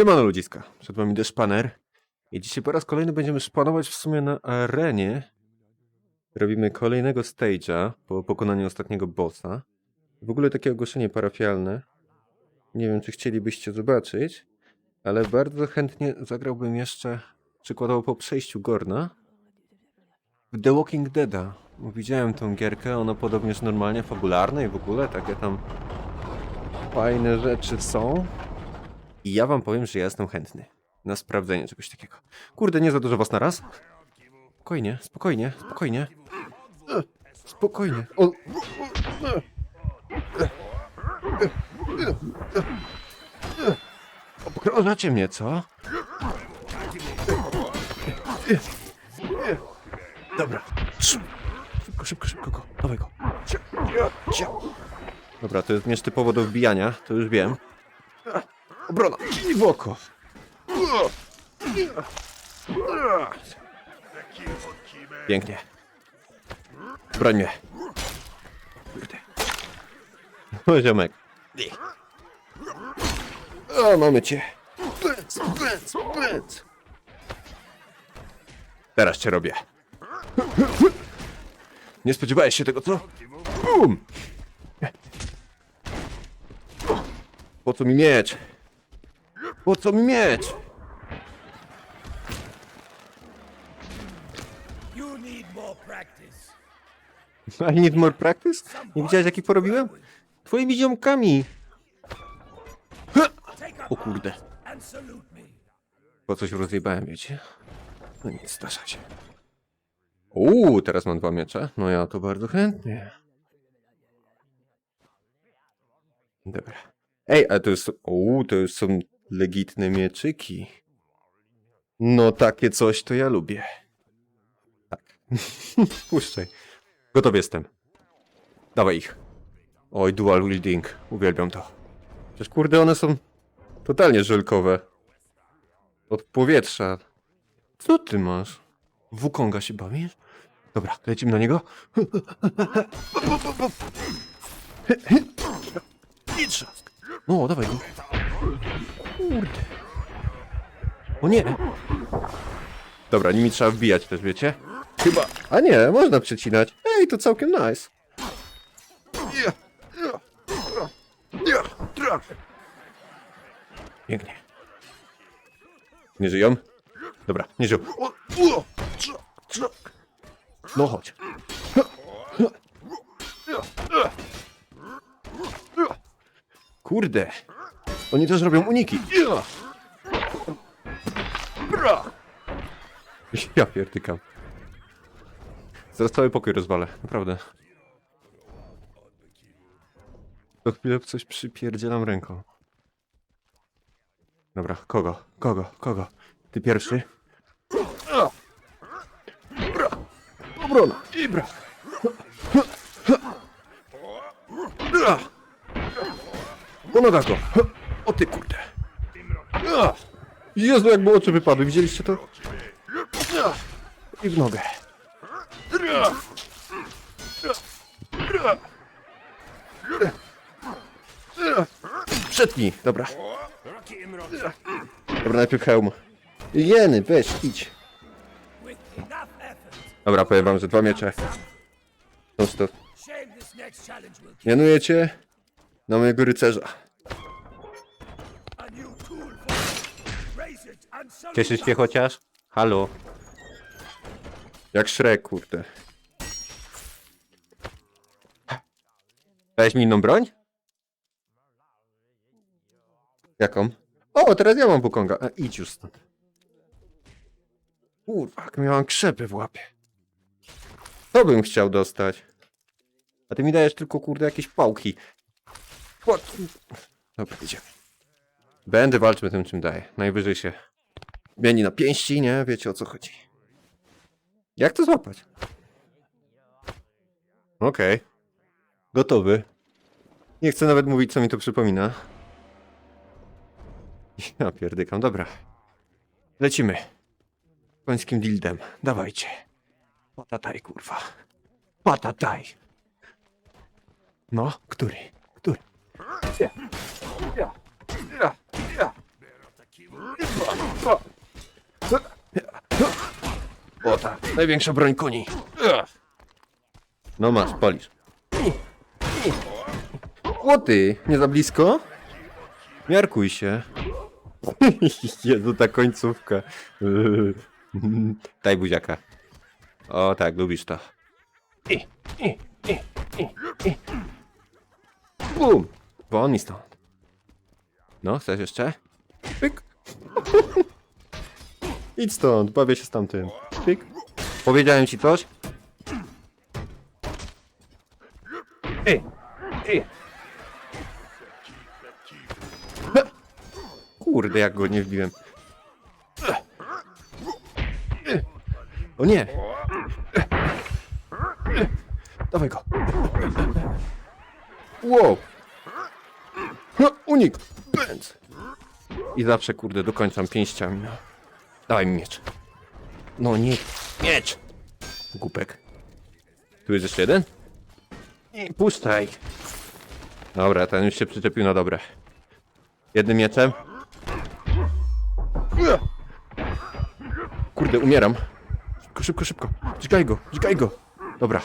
Siemano ludziska, przed wami Deszpaner i dzisiaj po raz kolejny będziemy szpanować w sumie na arenie. Robimy kolejnego stage'a po pokonaniu ostatniego bossa. W ogóle takie ogłoszenie parafialne. Nie wiem, czy chcielibyście zobaczyć, ale bardzo chętnie zagrałbym jeszcze przykładowo po przejściu Gorna w The Walking Deada. Widziałem tą gierkę, ona podobnież normalnie fabularna i w ogóle takie tam fajne rzeczy są. I ja wam powiem, że ja jestem chętny na sprawdzenie czegoś takiego. Kurde, nie za dużo was na raz? Spokojnie, spokojnie, spokojnie. Spokojnie. O. Mnie, co? Dobra. Szybko, szybko, szybko go. Dawaj go. Dobra, to jest miecz typowo do wbijania, to już wiem. Obrona! I w oko! Pięknie. Broń mnie. Kurde. O, ziomek. Mamy cię. Teraz cię robię. Nie spodziewałeś się tego, co? Bum! Po co mi miecz? Po co mi miecz? You need more practice. I need more practice? Nie widziałeś jaki porobiłem? Twoimi ziomkami! O kurde. and salute me. Po coś rozjebałem, wiecie? No nic, zdarza się. Uuu, teraz mam dwa miecze. No ja to bardzo chętnie. Dobra. Ej, ale to jest... Uuu, to już są legitne mieczyki. No takie coś to ja lubię. Tak. Puszczaj. Gotowy jestem. Dawaj ich. Oj, dual wielding. Uwielbiam to. Przecież kurde, one są totalnie żelkowe. Od powietrza. Co ty masz? Wukonga się bawisz? Dobra, lecimy na niego. No, dawaj go. Kurde. O nie. Dobra, nimi trzeba wbijać też, wiecie? Chyba. A nie, można przecinać. Ej, to całkiem nice. Pięknie. Nie żyją? Dobra, nie żyją. No chodź. Kurde. Oni też robią uniki. Ja pierdykam. Zaraz cały pokój rozwalę, naprawdę. Co chwilę coś przypierdzielam ręką. Dobra, kogo? Kogo? Kogo? Ty pierwszy? Bra! Obrona! I bra! O ty kurde! Jezu, jak było oczy wypadły, widzieliście to? I w nogę. Przetnij, dobra. Dobra, najpierw hełm. Jeny, weź, idź. Dobra, powiem wam, że dwa miecze. No stop. cię na mojego rycerza. Cieszysz się chociaż? Halo? Jak Shrek, kurde. Dałeś mi inną broń? Jaką? O, teraz ja mam Wukonga. A, idź już stąd. Kurwa, jak miałam krzepy w łapie. To bym chciał dostać. A ty mi dajesz tylko, kurde, jakieś pałki. What? Dobra, idziemy. Będę walczył tym, czym daję. Najwyżej się Mieni na pięści, nie? Wiecie o co chodzi. Jak to złapać? Okej. Gotowy. Nie chcę nawet mówić, co mi to przypomina. Ja pierdykam, dobra. Lecimy. Końskim dildem. Dawajcie. Patataj, kurwa. Patataj. No, który? Który? Ja. Tak, największa broń koni. No masz, palisz. O ty, nie za blisko? Miarkuj się. Jezu, ta końcówka. Daj buziaka. O tak, lubisz to. Bum! Won mi stąd. No, chcesz jeszcze? Pyk. Idź stąd, bawię się z tamtym. Pyk. Powiedziałem ci coś? Ej, ej. Kurde, jak go nie wbiłem. O nie! Dawaj go. Wow! Ha, Unik! I zawsze, kurde, dokończam pięściami. Dawaj mi miecz. No nie, miecz! Głupek. Tu jest jeszcze jeden? I puszczaj. Dobra, ten już się przyczepił na dobre. Jednym mieczem. Kurde, umieram. Szybko, szybko, szybko. Dźgaj go, dźgaj go. Dobra.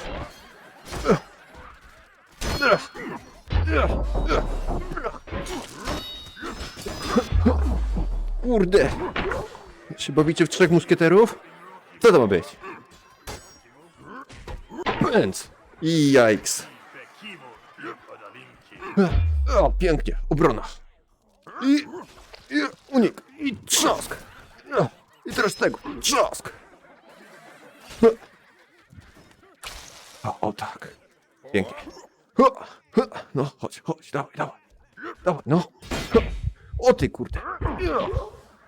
Kurde. Się bawicie w trzech muszkieterów? Co to ma być? Więc. Jajks. O, pięknie. Obrona. I, i unik. I trzask. I teraz tego. Trzask. O, o tak. Pięknie. No, chodź, chodź, dawaj, dawaj. Dawaj, no. O ty kurde.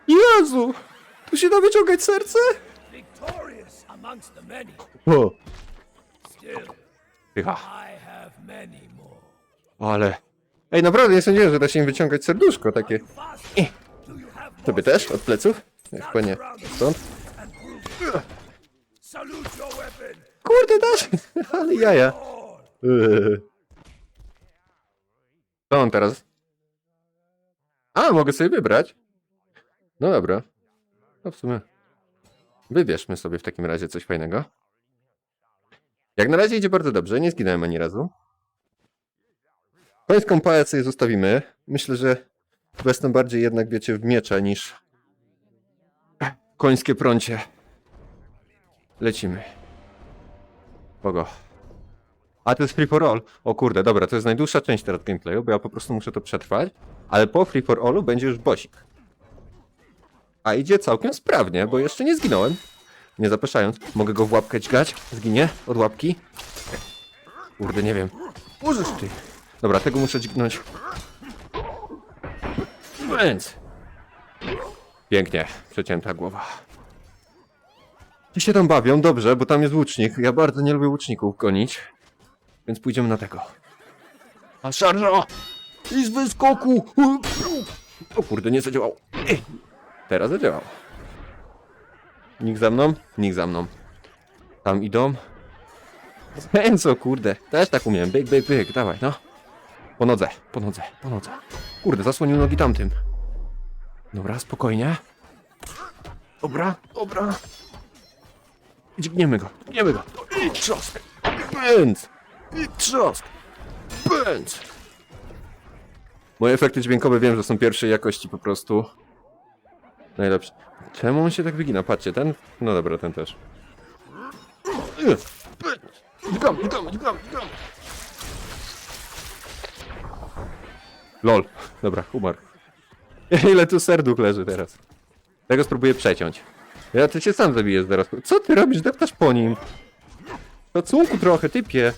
Jezu! Tu się da wyciągać serce? Victorious amongst the many. O, Still, pycha. I have many more. Ale... Ej, naprawdę nie sądziłem, że da się im wyciągać serduszko takie. Fast. Do you have more? Tobie też? Od pleców? Stąd? And prove it. Salute your weapon. Kurde, dasz! Ale jaja. Eee. Co on teraz? A, mogę sobie wybrać? No dobra. No w sumie. Wybierzmy sobie w takim razie coś fajnego. Jak na razie idzie bardzo dobrze, nie zginąłem ani razu. Końską pałę sobie zostawimy. Myślę, że wezmę bardziej jednak, wiecie, w miecze niż końskie prącie. Lecimy. Kogo? A to jest free for all. O kurde, dobra, to jest najdłuższa część teraz gameplayu, bo ja po prostu muszę to przetrwać. Ale po free for allu będzie już bosik. A idzie całkiem sprawnie, bo jeszcze nie zginąłem. Nie zapraszając. Mogę go w łapkę dźgać? Zginie? Od łapki? Kurde, nie wiem. Możesz ty. Dobra, tego muszę dźgnąć. Więc. Pięknie. Przecięta głowa. Ci się tam bawią, dobrze, bo tam jest łucznik. Ja bardzo nie lubię łuczników gonić. Więc pójdziemy na tego. A szarża! I z wyskoku! O kurde, nie zadziałało. Ej, Teraz zadziałało. Nikt za mną? Nikt za mną. Tam idą. Enzo, kurde. Też tak umiem. Byk, byk, byk. Dawaj, no. Po nodze, po nodze, po nodze. Kurde, zasłonił nogi tamtym. Dobra, spokojnie. Dobra, dobra. Dźgniemy go, dźgniemy go. I trzask. Bęc. I trzask. Bęc. Moje efekty dźwiękowe wiem, że są pierwszej jakości po prostu. Najlepsze. Czemu on się tak wygina? Patrzcie, ten... No dobra, ten też. Dźgam, dźgam, dźgam, dźgam. Lol. Dobra, umarł. Ile tu serduch leży teraz? Tego spróbuję przeciąć. Ja ty się sam zabijesz zaraz. Co ty robisz? Deptasz po nim. Szacunku trochę, typie.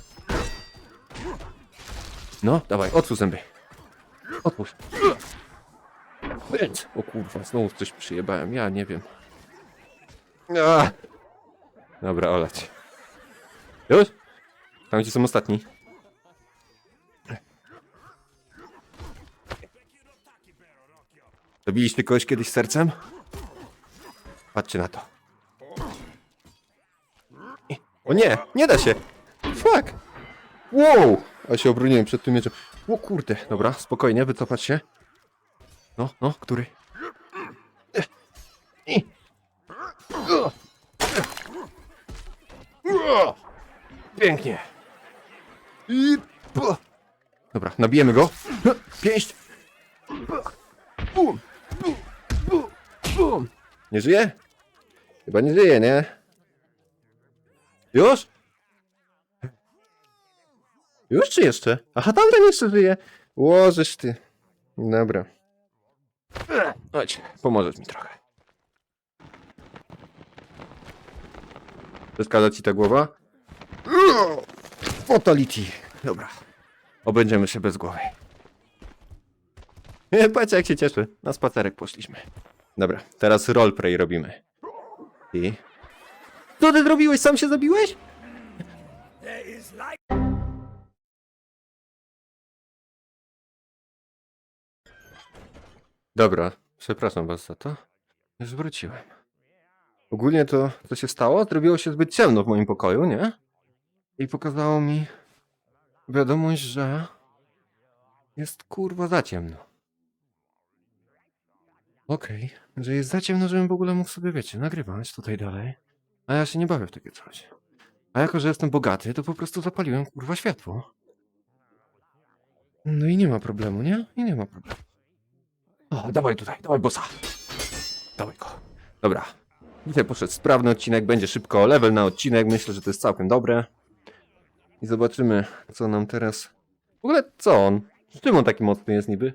No, dawaj, otwórz zęby. Otwórz. Więc. O kurwa, znowu coś przyjebałem. Ja nie wiem. A. Dobra, olać. Już? Tam ci są ostatni. Zabiliście kogoś kiedyś sercem? Patrzcie na to. O nie, nie da się. Fuck. Wow. A się obroniłem przed tym mieczem. O kurde, dobra, spokojnie, wycofać się. No, no, który? Pięknie. I. Dobra, nabijemy go. Pięść. Nie żyje? Chyba nie żyje, nie? Już? Już czy jeszcze? Aha, tamten jeszcze żyje. Łożysz ty. Dobra. Chodź, pomożesz mi trochę. Przeszkadza ci ta głowa? Fatality. Dobra. Obędziemy się bez głowy. E, Patrz jak się cieszy. Na spacerek poszliśmy. Dobra, teraz roleplay robimy. I... Co ty zrobiłeś? Sam się zabiłeś? Dobra, przepraszam was za to. Już wróciłem. Ogólnie to, co się stało, zrobiło się zbyt ciemno w moim pokoju, nie? I pokazało mi wiadomość, że jest kurwa za ciemno. Okej, że jest za ciemno, żebym w ogóle mógł sobie, wiecie, nagrywać tutaj dalej. A ja się nie bawię w takie coś. A jako, że jestem bogaty, to po prostu zapaliłem kurwa światło. No i nie ma problemu, nie? I nie ma problemu. O, dawaj tutaj, dawaj bossa. Dawaj go. Dobra. Dzisiaj poszedł sprawny odcinek, będzie szybko level na odcinek. Myślę, że to jest całkiem dobre. I zobaczymy, co nam teraz... W ogóle, co on? Z czym on taki mocny jest niby?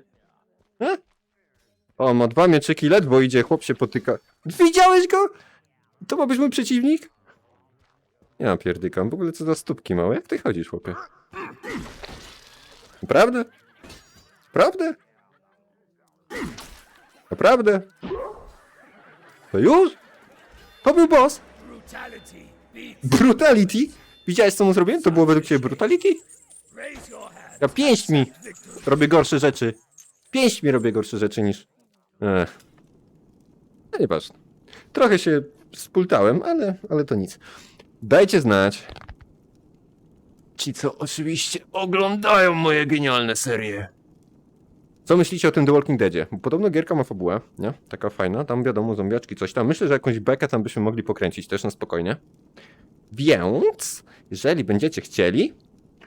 E? O, ma dwa mieczyki, ledwo idzie, chłop się potyka. Widziałeś go? To ma być mój przeciwnik? Ja pierdykam, w ogóle co za stópki małe. Jak ty chodzisz, chłopie? Naprawdę? Prawda? Naprawdę? To już? To był boss? Brutality? Widziałeś co mu zrobiłem? To było według ciebie brutality? Ja pięśćmi robię gorsze rzeczy. Pięśćmi robię gorsze rzeczy niż... Ech. No nieważne. Trochę się spultałem, ale, ale to nic. Dajcie znać. Ci, co oczywiście oglądają moje genialne serie. Co myślicie o tym The Walking Deadzie? Bo Podobno gierka ma fabułę, nie? Taka fajna. Tam wiadomo, zombiaczki, coś tam. Myślę, że jakąś bekę tam byśmy mogli pokręcić też na spokojnie. Więc, jeżeli będziecie chcieli,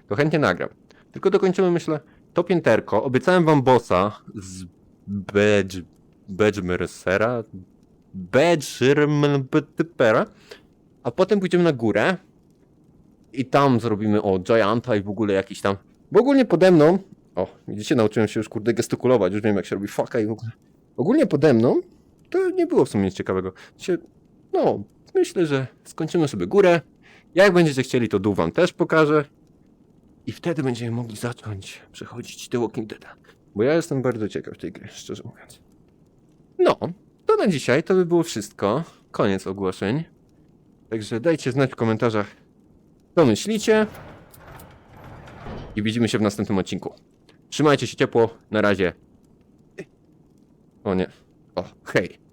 to chętnie nagram. Tylko dokończymy, myślę, to pięterko. Obiecałem wam bossa z Bedge... Bedgemersera? Bedgermtypera. A potem pójdziemy na górę i tam zrobimy o Gianta i w ogóle jakiś tam... Bo ogólnie pode mną... O, widzicie, nauczyłem się już kurde gestykulować, już wiem jak się robi faka i w ogóle... Ogólnie pode mną to nie było w sumie nic ciekawego. No, myślę, że skończymy sobie górę. Jak będziecie chcieli, to dół wam też pokażę. I wtedy będziemy mogli zacząć przechodzić The Walking Dead. Bo ja jestem bardzo ciekaw tej gry, szczerze mówiąc. No, to na dzisiaj to by było wszystko. Koniec ogłoszeń. Także dajcie znać w komentarzach, co myślicie. I widzimy się w następnym odcinku. Trzymajcie się ciepło. Na razie. O nie. O, hej.